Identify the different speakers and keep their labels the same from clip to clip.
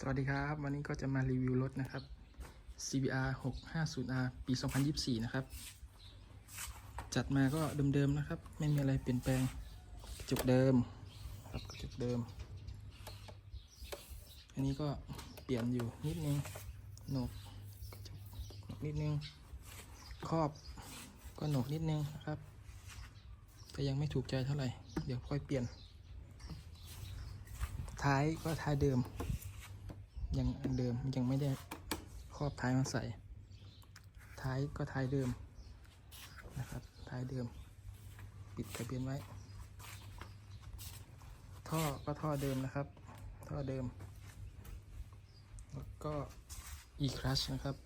Speaker 1: สวัสดีครับ วันนี้ก็จะมารีวิวรถนะครับ CBR 650R ปี 2024 นะครับ จัดมาก็เดิมๆนะครับ ไม่มีอะไรเปลี่ยนแปลงกระจกเดิมครับกระจกเดิม อันนี้ก็เปลี่ยนอยู่นิดนึงโหนกกระจกหนกนิดนึงครอบก็โหนกนิดนึงนะครับแต่ยังไม่ถูกใจเท่าไหร่ เดี๋ยวค่อยเปลี่ยน ท้ายก็ท้ายเดิม ยังอันเดิมยังไม่ได้ครอบท้ายมาใส่ ท้ายก็ท้ายเดิมนะครับ ท้ายเดิม ปิดทะเบียนไว้ ท่อก็ท่อเดิมนะครับ ท่อเดิม แล้วก็ e clutch นะครับ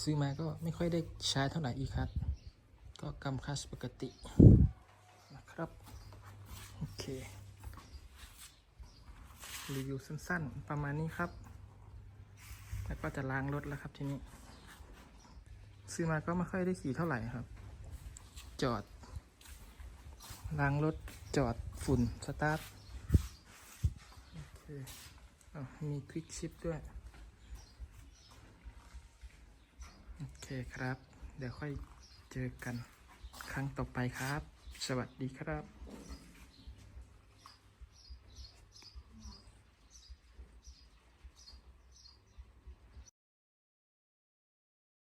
Speaker 1: ซื้อมาก็ไม่ค่อยได้ใช้เท่าไหร่ e clutch ก็กำคลัชปกตินะครับ โอเค รีวิวสั้นๆ ประมาณนี้ครับ แล้วก็จะล้างรถแล้วครับทีนี้ ซื้อมาก็ไม่ค่อยได้ขี่เท่าไหร่ครับ จอด ล้างรถจอดฝุ่นสตาร์ทโอเคอมีควิกชิปด้วย โอเคครับ เดี๋ยวค่อยเจอกันครั้งต่อไปครับ สวัสดีครับ